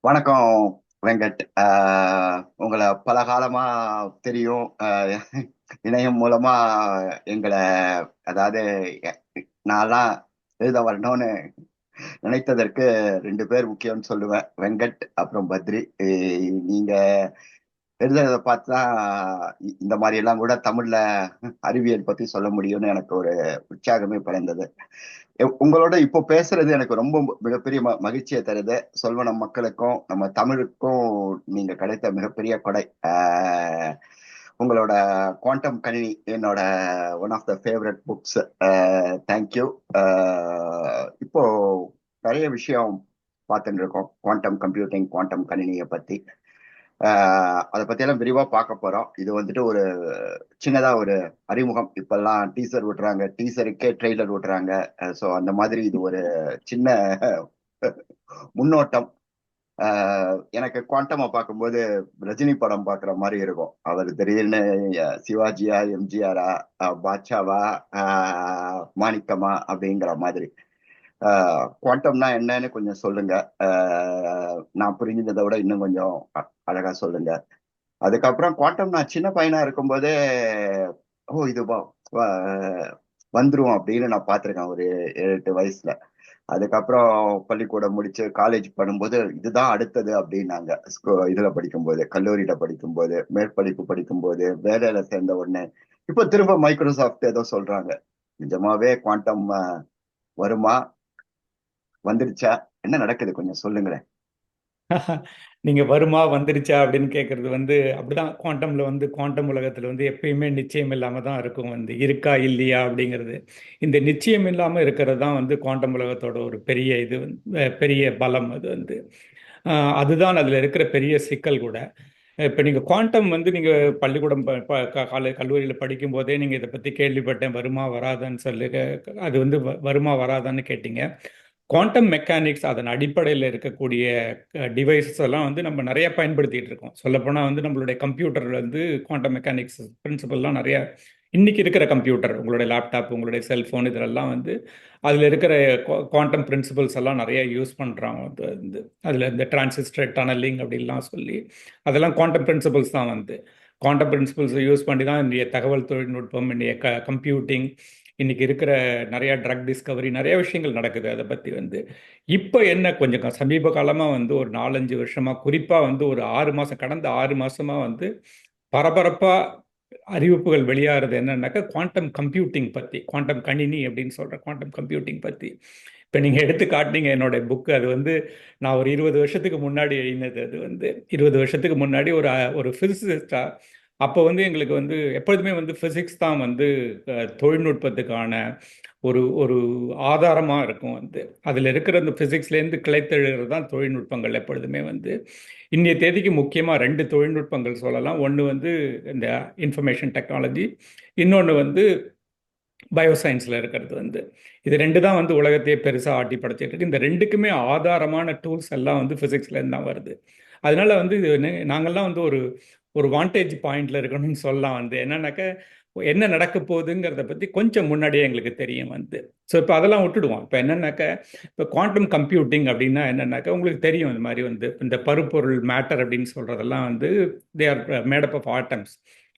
வணக்கம் வெங்கட். ஆஹ் உங்களை பல காலமா தெரியும். ஆஹ் இணையம் மூலமா எங்களை அதாவது நான்லாம் எழுத வரணும்னு நினைத்ததற்கு ரெண்டு பேர் முக்கியம்னு சொல்லுவேன். வெங்கட் அப்புறம் பத்ரி. நீங்க எழுதுறதை பார்த்து தான் இந்த மாதிரி எல்லாம் கூட தமிழ்ல அறிவியல் பத்தி சொல்ல முடியும்னு எனக்கு ஒரு உற்சாகமே பிறந்தது. உங்களோட இப்போ பேசுறது எனக்கு ரொம்ப மிகப்பெரிய ம- மகிழ்ச்சியை தருது. சொல்வனம் மக்களுக்கும் நம்ம தமிழுக்கும் நீங்க கிடைத்த மிகப்பெரிய கொடை. ஆஹ் உங்களோட குவாண்டம் கணினி என்னோட one of the favourite books thank you இப்போ நிறைய விஷயம் பார்த்துட்டு இருக்கோம். குவாண்டம் கம்ப்யூட்டிங் குவாண்டம் கணினியை பத்தி. அதை பற்றியெல்லாம் விரிவா பார்க்க போறோம். இது வந்துட்டு ஒரு சின்னதா ஒரு அறிமுகம். இப்பெல்லாம் டீசர் விடுறாங்க டீசருக்கே ட்ரெய்லர் விடுறாங்க. ஸோ அந்த மாதிரி இது ஒரு சின்ன முன்னோட்டம். ஆஹ் எனக்கு குவாண்டமா பார்க்கும்போது ரஜினி படம் பார்க்குற மாதிரி இருக்கும். அவர் திடீர்னு சிவாஜியா எம்ஜிஆரா அஹ், பாட்சாவா ஆஹ், மாணிக்கமா அப்படிங்கிற மாதிரி. குவாண்டம்னா என்னன்னு கொஞ்சம் சொல்லுங்க. நான் புரிஞ்சதை விட இன்னும் கொஞ்சம் அ- அழகா சொல்லுங்க. அதுக்கப்புறம் குவாண்டம் நான் சின்ன பையனா இருக்கும்போதே ஓ இது வ- வந்துரும் அப்படின்னு நான் பார்த்திருக்கேன் ஒரு ஏழு எட்டு வயசுல. அதுக்கப்புறம் பள்ளிக்கூடம் முடிச்சு காலேஜ் பண்ணும்போது இதுதான் அடுத்தது அப்படின்னாங்க. இதுல படிக்கும்போது கல்லூரியில படிக்கும்போது மேற்படிப்பு படிக்கும்போது வேலையில சேர்ந்த உடனே. இப்போ திரும்ப மைக்ரோசாஃப்ட் ஏதோ சொல்றாங்க. நிஜமாவே குவாண்டம் வருமா? வந்துருச்சா என்ன நடக்குது? கொஞ்சம் சொல்லுங்களேன். நீங்க வருமா? வந்துருச்சா அப்படின்னு கேட்கறது வந்து அப்படிதான் குவாண்டம்ல வந்து குவாண்டம் உலகத்துல வந்து எப்பயுமே நிச்சயம் இல்லாம தான் இருக்கும் வந்து. இருக்கா? இல்லையா? அப்படிங்கிறது. இந்த நிச்சயம் இல்லாம இருக்கிறது தான் வந்து குவாண்டம் உலகத்தோட ஒரு பெரிய இது வந்து, பெரிய பலம் அது வந்து. அதுதான் அதுல இருக்கிற பெரிய சிக்கல் கூட. இப்போ நீங்கள் குவாண்டம் வந்து நீங்கள் பள்ளிக்கூடம் காலை கல்லூரியில் படிக்கும் போதே நீங்கள் இதை பற்றி கேள்விப்பட்டேன். வருமா? வராதான்னு சொல்லி அது வந்து வ- வருமா? வராதான்னு கேட்டீங்க. குவாண்டம் மெக்கானிக்ஸ் அதன் அடிப்படையில் இருக்கக்கூடிய டிவைசஸ் எல்லாம் வந்து நம்ம நிறைய பயன்படுத்திட்டு இருக்கோம். சொல்லப்போனால் வந்து நம்மளுடைய கம்ப்யூட்டரில் வந்து குவாண்டம் மெக்கானிக்ஸ் பிரின்சிபல்லாம் நிறைய இன்னைக்கு இருக்கிற கம்ப்யூட்டர் உங்களுடைய லேப்டாப் உங்களுடைய செல்ஃபோன் இதெல்லாம் வந்து அதில் இருக்கிற குவாண்டம் பிரின்சிபல்ஸ் எல்லாம் நிறைய யூஸ் பண்ணுறாங்க அது வந்து அதில் இந்த டிரான்சிஸ்டர் டனலிங் அப்படின்லாம் சொல்லி அதெல்லாம் குவாண்டம் பிரின்சிபல்ஸ் தான் வந்து. குவாண்டம் பிரின்சிபல்ஸை யூஸ் பண்ணி தான் இன்றைய தகவல் தொழில்நுட்பம் இன்றைய க கம்ப்யூட்டிங் இன்னைக்கு இருக்கிற நிறையா ட்ரக் டிஸ்கவரி நிறைய விஷயங்கள் நடக்குது. அதை பற்றி வந்து இப்போ என்ன கொஞ்சம் சமீப காலமாக வந்து ஒரு நாலஞ்சு வருஷமாக குறிப்பாக வந்து ஒரு ஆறு மாதம் கடந்த ஆறு மாதமாக வந்து பரபரப்பாக அறிவிப்புகள் வெளியாகிறது என்னன்னாக்கா குவாண்டம் கம்ப்யூட்டிங் பற்றி குவாண்டம் கணினி அப்படின்னு சொல்கிற குவாண்டம் கம்ப்யூட்டிங் பற்றி இப்போ நீங்கள் எடுத்து காட்டினீங்க என்னோட புக்கு அது வந்து நான் ஒரு இருபது வருஷத்துக்கு முன்னாடி எழுதினது. அது வந்து இருபது வருஷத்துக்கு முன்னாடி ஒரு ஒரு ஃபிசிசிஸ்டாக அப்போ வந்து எங்களுக்கு வந்து எப்பொழுதுமே வந்து ஃபிசிக்ஸ் தான் வந்து தொழில்நுட்பத்துக்கான ஒரு ஒரு ஆதாரமாக இருக்கும் வந்து. அதில் இருக்கிற அந்த ஃபிசிக்ஸ்லேருந்து கிளைத்தெழுகிறது தான் தொழில்நுட்பங்கள் எப்பொழுதுமே வந்து. இன்றைய தேதிக்கு முக்கியமாக ரெண்டு தொழில்நுட்பங்கள் சொல்லலாம். ஒன்று வந்து இந்த இன்ஃபர்மேஷன் டெக்னாலஜி இன்னொன்று வந்து பயோசயின்ஸில் இருக்கிறது வந்து. இது ரெண்டு தான் வந்து உலகத்தையே பெருசாக ஆட்டி படைச்சிட்டு இருக்கு. இந்த ரெண்டுக்குமே ஆதாரமான டூல்ஸ் எல்லாம் வந்து ஃபிசிக்ஸ்லேருந்து தான் வருது. அதனால வந்து இது நாங்கள்லாம் நாங்கெல்லாம் வந்து ஒரு ஒரு வாண்டேஜ் பாயிண்ட்ல இருக்கணும்னு சொல்லலாம் வந்து. என்னன்னாக்க என்ன நடக்க போகுதுங்கிறத பற்றி கொஞ்சம் முன்னாடியே எங்களுக்கு தெரியும் வந்து. ஸோ இப்போ அதெல்லாம் விட்டுடுவோம். இப்போ என்னன்னாக்க இப்போ குவாண்டம் கம்ப்யூட்டிங் அப்படின்னா என்னென்னாக்கா உங்களுக்கு தெரியும் இந்த மாதிரி வந்து. இந்த பருப்பொருள் மேட்டர் அப்படின்னு சொல்கிறதெல்லாம் வந்து they are made up of atoms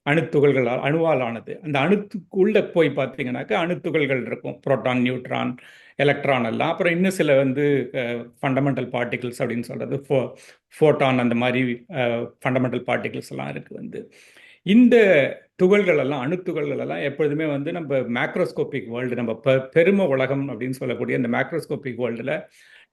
அணுத்துகள்களால் அணுவால் ஆனது அந்த அணுத்துக்குள்ளே போய் பார்த்தீங்கன்னாக்கா அணுத்துகள்கள் இருக்கும். புரோட்டான் நியூட்ரான் எலக்ட்ரான் எல்லாம். அப்புறம் இன்னும் சில வந்து ஃபண்டமெண்டல் பார்ட்டிகிள்ஸ் அப்படின்னு சொல்கிறது ஃபோ ஃபோட்டான் அந்த மாதிரி ஃபண்டமெண்டல் பார்ட்டிகிள்ஸ் எல்லாம் இருக்குது வந்து. இந்த துகள்கள் எல்லாம் அணுத்துகள்கள் எல்லாம் எப்பொழுதுமே வந்து நம்ம மேக்ரோஸ்கோபிக் வேர்ல்டு நம்ம பெ பெரும உலகம் அப்படின்னு சொல்லக்கூடிய இந்த மேக்ரோஸ்கோபிக் வேர்ல்டில்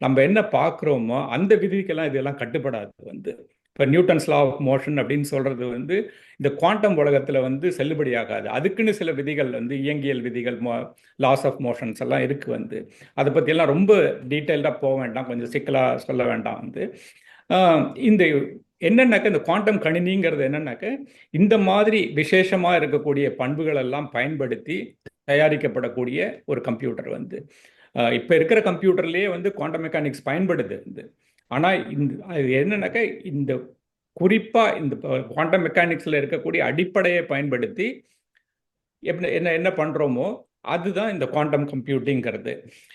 நம்ம என்ன பார்க்குறோமோ அந்த விதிக்கெல்லாம் இதெல்லாம் கட்டுப்படாது வந்து. இப்போ நியூட்டன்ஸ் லா ஆஃப் மோஷன் அப்படின்னு சொல்கிறது வந்து இந்த குவாண்டம் உலகத்தில் வந்து செல்லுபடியாகாது. அதுக்குன்னு சில விதிகள் வந்து இயங்கியல் விதிகள் மோ லாஸ் ஆஃப் மோஷன்ஸ் எல்லாம் இருக்குது வந்து. அதை பற்றியெல்லாம் ரொம்ப டீட்டெயில்டாக போக வேண்டாம். கொஞ்சம் சிக்கலாக சொல்ல வேண்டாம் வந்து. இந்த என்னன்னாக்க இந்த குவாண்டம் கணினிங்கிறது என்னன்னாக்க இந்த மாதிரி விசேஷமாக இருக்கக்கூடிய பண்புகள் எல்லாம் பயன்படுத்தி தயாரிக்கப்படக்கூடிய ஒரு கம்ப்யூட்டர் வந்து. இப்போ இருக்கிற கம்ப்யூட்டர்லேயே வந்து குவாண்டம் மெக்கானிக்ஸ் பயன்படுது வந்து. ஆனால் இந்த என்னன்னாக்கா இந்த குறிப்பாக இந்த குவாண்டம் மெக்கானிக்ஸில் இருக்கக்கூடிய அடிப்படையை பயன்படுத்தி என்ன என்ன என்ன பண்ணுறோமோ அதுதான் இந்த குவாண்டம் கம்ப்யூட்டிங்கிறது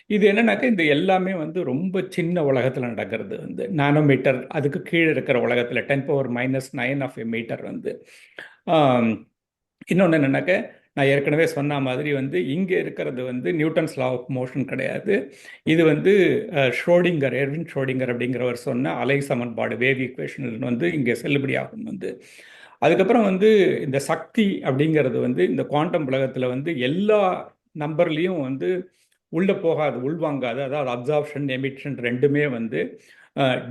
இது என்னன்னாக்கா இந்த எல்லாமே வந்து ரொம்ப சின்ன உலகத்தில் நடக்கிறது. வந்து நானோமீட்டர் அதுக்கு கீழே இருக்கிற உலகத்தில் ten power minus nine of a metre வந்து. இன்னொன்று என்னென்னாக்கா நான் ஏற்கனவே சொன்ன மாதிரி வந்து இங்கே இருக்கிறது வந்து நியூட்டன்ஸ் லா ஆஃப் மோஷன் கிடையாது. இது வந்து ஷ்ரோடிங்கர் எர்வின் ஷ்ரோடிங்கர் அப்படிங்கிறவர் சொன்ன அலை சமன்பாடு வேவ் ஈக்குவேஷன் வந்து இங்கே செல்லுபடியாகும் வந்து. அதுக்கப்புறம் வந்து இந்த சக்தி அப்படிங்கிறது வந்து இந்த குவாண்டம் உலகத்தில் வந்து எல்லா நம்பர்லேயும் வந்து உள்ளே போகாது உள்வாங்காது. அதாவது அப்சார்ப்ஷன் எமிஷன் ரெண்டுமே வந்து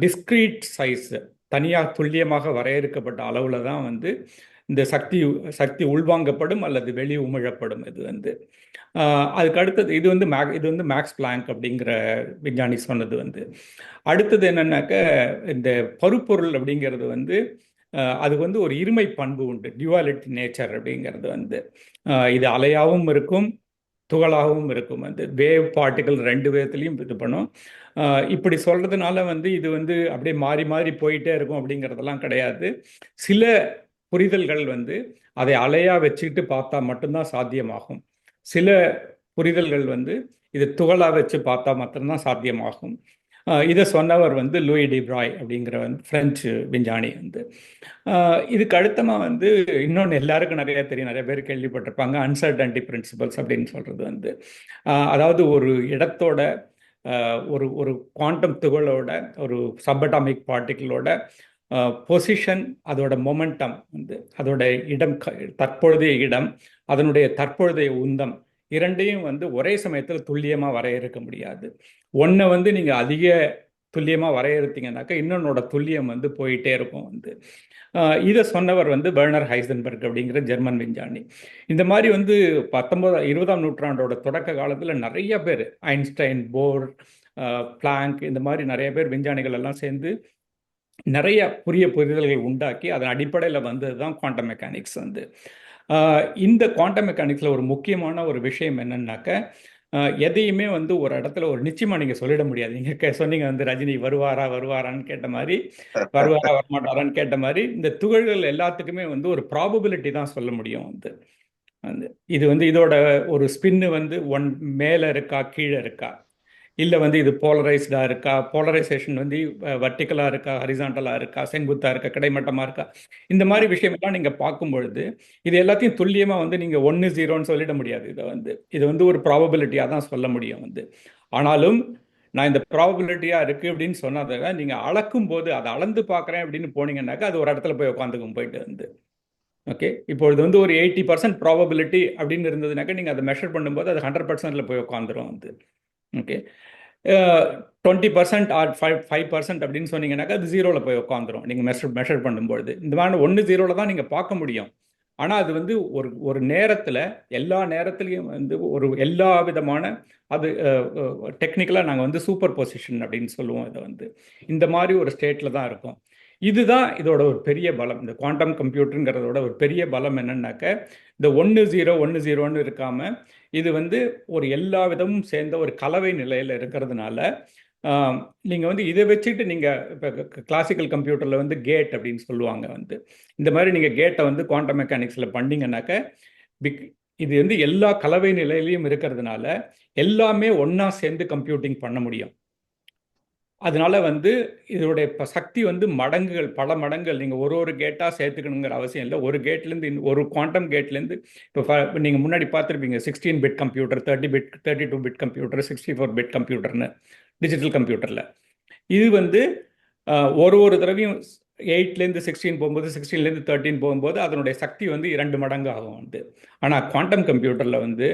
டிஸ்க்ரீட் சைஸ் தனியாக துல்லியமாக வரையறுக்கப்பட்ட அளவில் தான் வந்து இந்த சக்தி சக்தி உள்வாங்கப்படும் அல்லது வெளி உமிழப்படும் இது வந்து. அதுக்கு அடுத்தது இது வந்து மேக் இது வந்து மேக்ஸ் பிளாங்க் அப்படிங்கிற விஞ்ஞானி சொன்னது வந்து. அடுத்தது என்னன்னாக்க இந்த பருப்பொருள் அப்படிங்கிறது வந்து அது வந்து ஒரு இருமை பண்பு உண்டு. டியூவாலிட்டி நேச்சர் அப்படிங்கிறது வந்து. இது அலையாகவும் இருக்கும் துகளாகவும் இருக்கும் வந்து. வேவ் பார்ட்டிகள் ரெண்டு விதத்துலையும் இது பண்ணும். இப்படி சொல்கிறதுனால வந்து இது வந்து அப்படியே மாறி மாறி போயிட்டே இருக்கும் அப்படிங்கிறதெல்லாம் கிடையாது. சில புரிதல்கள் வந்து அதை அலையா வச்சுக்கிட்டு பார்த்தா மட்டும்தான் சாத்தியமாகும். சில புரிதல்கள் வந்து இது துகளாக வச்சு பார்த்தா மட்டும்தான் சாத்தியமாகும். இதை சொன்னவர் வந்து லூயி டிப்ராய் அப்படிங்கிற வந்து ஃப்ரெஞ்சு விஞ்ஞானி வந்து. இதுக்கு அடுத்தமாக வந்து இன்னொன்று எல்லாருக்கும் நிறைய தெரியும். நிறைய பேர் கேள்விப்பட்டிருப்பாங்க. அன்சர்டன்டி பிரின்சிபல்ஸ் அப்படின்னு சொல்கிறது வந்து. அதாவது ஒரு இடத்தோட ஒரு ஒரு குவாண்டம் துகளோட ஒரு சப்பட்டாமிக் பார்ட்டிகளோட பொசிஷன் அதோட மொமெண்டம் வந்து அதோட இடம் தற்பொழுதைய இடம் அதனுடைய தற்பொழுதைய உந்தம் இரண்டையும் வந்து ஒரே சமயத்தில் துல்லியமாக வரையறுக்க முடியாது. ஒன்றை வந்து நீங்கள் அதிக துல்லியமாக வரையறுத்தீங்கன்னாக்கா இன்னொன்னோட துல்லியம் வந்து போயிட்டே இருக்கும் வந்து. இதை சொன்னவர் வந்து பெர்னர் ஹைசன்பர்க் அப்படிங்கிற ஜெர்மன் விஞ்ஞானி. இந்த மாதிரி வந்து பத்தொன்பதாம் இருபதாம் நூற்றாண்டோட தொடக்க காலத்தில் நிறைய பேர் ஐன்ஸ்டைன் போர் பிளாங்க் இந்த மாதிரி நிறைய பேர் விஞ்ஞானிகள் எல்லாம் சேர்ந்து நிறைய புரிய புரிதல்கள் உண்டாக்கி அதன் அடிப்படையில் வந்தது தான் குவாண்டம் மெக்கானிக்ஸ் வந்து இந்த குவாண்டம் மெக்கானிக்ஸில் ஒரு முக்கியமான ஒரு விஷயம் என்னன்னாக்க எதையுமே வந்து ஒரு இடத்துல ஒரு நிச்சயமா நீங்கள் சொல்லிட முடியாது. நீங்கள் சொன்னீங்க வந்து ரஜினி வருவாரா வருவாரான்னு கேட்ட மாதிரி வருவாரா வரமாட்டாரான்னு கேட்ட மாதிரி இந்த துகள்கள் எல்லாத்துக்குமே வந்து ஒரு ப்ராபபிலிட்டி தான் சொல்ல முடியும் வந்து. இது வந்து இதோட ஒரு ஸ்பின்னு வந்து ஒன் மேலே இருக்கா கீழே இருக்கா? இல்லை வந்து இது போலரைஸ்டாக இருக்கா? போலரைசேஷன் வந்து வர்டிக்கலாக இருக்கா? ஹரிசாண்டலாக இருக்கா? செங்குத்தாக இருக்கா? கிடைமட்டமாக இருக்கா? இந்த மாதிரி விஷயமெல்லாம் நீங்கள் பார்க்கும் பொழுது இது எல்லாத்தையும் துல்லியமாக வந்து நீங்கள் ஒன்று ஜீரோன்னு சொல்லிட முடியாது. இதை வந்து இது வந்து ஒரு ப்ராபபிலிட்டியாக தான் சொல்ல முடியும் வந்து. ஆனாலும் நான் இந்த ப்ராபபிலிட்டியாக இருக்குது அப்படின்னு சொன்னதை நீங்கள் அளக்கும் போது அதை அளந்து பார்க்குறேன் அப்படின்னு போனீங்கன்னாக்கா அது ஒரு இடத்துல போய் உட்காந்துக்கும் போயிட்டு வந்து. ஓகே? இப்பொழுது வந்து ஒரு எயிட்டி பர்சன்ட் ப்ராபபிலிட்டி அப்படின்னு இருந்ததுனாக்கா நீங்கள் அதை மெஷர் பண்ணும்போது அது ஹண்ட்ரட் பர்சன்டில் போய் உட்காந்துரும் வந்து. Okay twenty percent or five five percent அப்படின்னு சொன்னீங்கன்னாக்கா அது ஜீரோவில் போய் உட்காந்துரும் நீங்கள் மெஷர் மெஷர் பண்ணும்பொழுது. இந்த மாதிரி ஒன்று ஜீரோவில் தான் நீங்கள் பார்க்க முடியும். ஆனால் அது வந்து ஒரு ஒரு நேரத்தில் எல்லா நேரத்துலையும் வந்து ஒரு எல்லா விதமான அது டெக்னிக்கலாக நாங்கள் வந்து சூப்பர் பொசிஷன் அப்படின்னு சொல்லுவோம் இதை வந்து. இந்த மாதிரி ஒரு ஸ்டேட்டில் தான் இருக்கும். இதுதான் இதோட ஒரு பெரிய பலம். இந்த குவாண்டம் கம்ப்யூட்டருங்கிறதோட ஒரு பெரிய பலம் என்னன்னாக்க இந்த ஒன்று ஜீரோ ஒன்று ஜீரோன்னு இருக்காமல் இது வந்து ஒரு எல்லா விதமும் சேர்ந்த ஒரு கலவை நிலையில் இருக்கிறதுனால நீங்கள் வந்து இதை வச்சுட்டு நீங்கள் இப்போ கிளாசிக்கல் கம்ப்யூட்டரில் வந்து கேட் அப்படின்னு சொல்லுவாங்க வந்து. இந்த மாதிரி நீங்கள் கேட்டை வந்து குவாண்டம் மெக்கானிக்ஸில் பண்ணிங்கனாக்க பிக் இது வந்து எல்லா கலவை நிலையிலையும் இருக்கிறதுனால எல்லாமே ஒன்றா சேர்ந்து கம்ப்யூட்டிங் பண்ண முடியும். அதனால வந்து இதோடைய சக்தி வந்து மடங்குகள் பல மடங்குகள். நீங்கள் ஒரு ஒரு கேட்டாக சேர்த்துக்கணுங்கிற அவசியம் இல்லை. ஒரு கேட்லேருந்து ஒரு குவாண்டம் கேட்லேருந்து இப்போ நீங்கள் முன்னாடி பார்த்துருப்பீங்க sixteen bit computer thirty bit thirty two bit computer sixty four bit கம்ப்யூட்டர்னு digital கம்ப்யூட்டரில் இது வந்து ஒரு ஒரு தடவையும் எயிட்லேருந்து சிக்ஸ்டீன் போகும்போது சிக்ஸ்டீன்லேருந்து தேர்ட்டின் போகும்போது அதனுடைய சக்தி வந்து இரண்டு மடங்கு ஆகும் வந்து. ஆனால் குவாண்டம் கம்ப்யூட்டரில் வந்து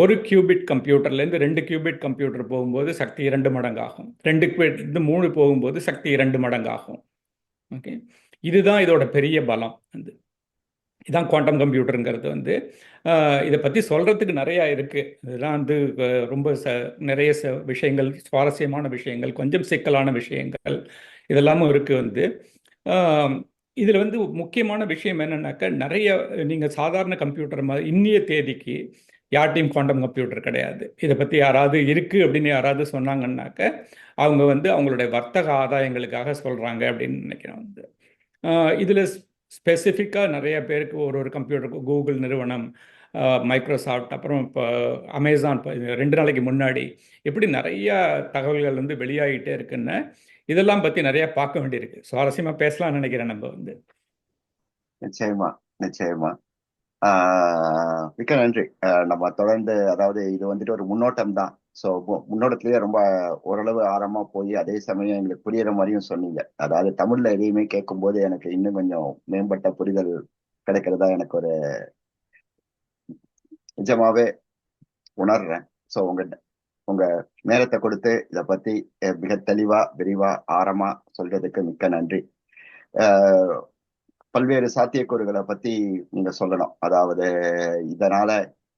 ஒரு கியூபிட் கம்ப்யூட்டர்லேருந்து ரெண்டு கியூபிட் கம்ப்யூட்டர் போகும்போது சக்தி இரண்டு மடங்காகும். ரெண்டு கியூபிட்லேருந்து மூணு போகும்போது சக்தி இரண்டு மடங்காகும். ஓகே இதுதான் இதோட பெரிய பலம் வந்து. இதுதான் குவாண்டம் கம்ப்யூட்டருங்கிறது வந்து. இதை பற்றி சொல்கிறதுக்கு நிறையா இருக்குது இதெல்லாம் வந்து ரொம்ப ச நிறைய ச விஷயங்கள் சுவாரஸ்யமான விஷயங்கள் கொஞ்சம் சிக்கலான விஷயங்கள் இதெல்லாமும் இருக்குது வந்து. இதில் வந்து முக்கியமான விஷயம் என்னென்னாக்கா நிறைய நீங்கள் சாதாரண கம்ப்யூட்டர் மாதிரி இன்னிய தேதிக்கு யார்ட்டையும் குவாண்டம் கம்ப்யூட்டர் கிடையாது. இதை பற்றி யாராவது இருக்குது அப்படின்னு யாராவது சொன்னாங்கன்னாக்க அவங்க வந்து அவங்களுடைய வர்த்தக ஆதாயங்களுக்காக சொல்கிறாங்க அப்படின்னு நினைக்கிறேன் வந்து. இதில் ஸ்பெசிஃபிக்காக நிறைய பேருக்கு ஒரு ஒரு கம்ப்யூட்டருக்கு கூகுள் நிறுவனம் மைக்ரோசாஃப்ட் அப்புறம் இப்போ அமேசான் ரெண்டு நாளைக்கு முன்னாடி எப்படி நிறைய தகவல்கள் வந்து வெளியாகிட்டே இருக்குன்னு இதெல்லாம் பற்றி நிறைய பார்க்க வேண்டியிருக்கு. சுவாரஸ்யமாக பேசலாம்னு நினைக்கிறேன் நம்ம வந்து. நிச்சயமா நிச்சயமா. மிக்க நன்றி. நம்ம தொடர்ந்து அதாவது இது வந்துட்டு ஒரு முன்னோட்டம் தான் ஸோ முன்னோட்டத்திலேயே ரொம்ப ஓரளவு ஆழமா போய் அதே சமயம் எங்களுக்கு புரியுற மாதிரியும் சொன்னீங்க. அதாவது தமிழ்ல எதையுமே கேட்கும்போது எனக்கு இன்னும் கொஞ்சம் மேம்பட்ட புரிதல் கிடைக்கிறதா எனக்கு ஒரு நிஜமாவே உணர்றேன். ஸோ உங்க உங்க நேரத்தை கொடுத்து இதை பத்தி மிக தெளிவா விரிவா ஆரமா சொல்றதுக்கு மிக்க நன்றி. பல்வேறு சாத்தியக்கூறுகளை பத்தி நீங்க சொல்லணும். அதாவது இதனால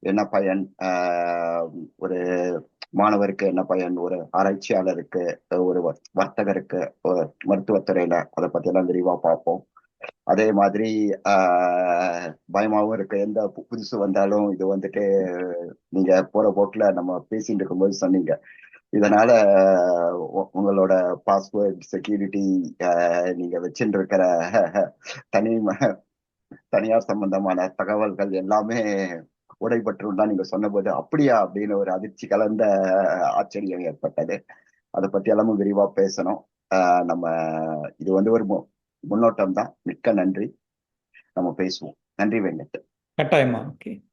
என்ன பயன்? ஆஹ், ஒரு மாணவருக்கு என்ன பயன்? ஒரு ஆராய்ச்சியாளருக்கு ஒரு வர்த்தகருக்கு ஒரு மருத்துவத்துறையில அதை பத்தி எல்லாம் விரிவா பார்ப்போம். அதே மாதிரி ஆஹ், பயமாவும் இருக்கு. எந்த புதுசு வந்தாலும் இது வந்துட்டு நீங்க போற போக்குல நம்ம பேசிட்டு இருக்கும்போது சொன்னீங்க. இதனால உ- உங்களோட பாஸ்வேர்ட் செக்யூரிட்டி நீங்க வச்சுட்டு தனி தனியார் சம்பந்தமான தகவல்கள் எல்லாமே உடைபட்டுருந்தா தான் நீங்க சொன்னபோது அப்படியா? அப்படின்னு ஒரு அதிர்ச்சி கலந்த ஆச்சரியம் ஏற்பட்டது. அதை பத்தி எல்லாமும் விரிவா பேசணும். ஆஹ் நம்ம இது வந்து ஒரு மு- முன்னோட்டம் தான். மிக்க நன்றி. நம்ம பேசுவோம். நன்றி வெங்கட். கட்டாயமா ஓகே.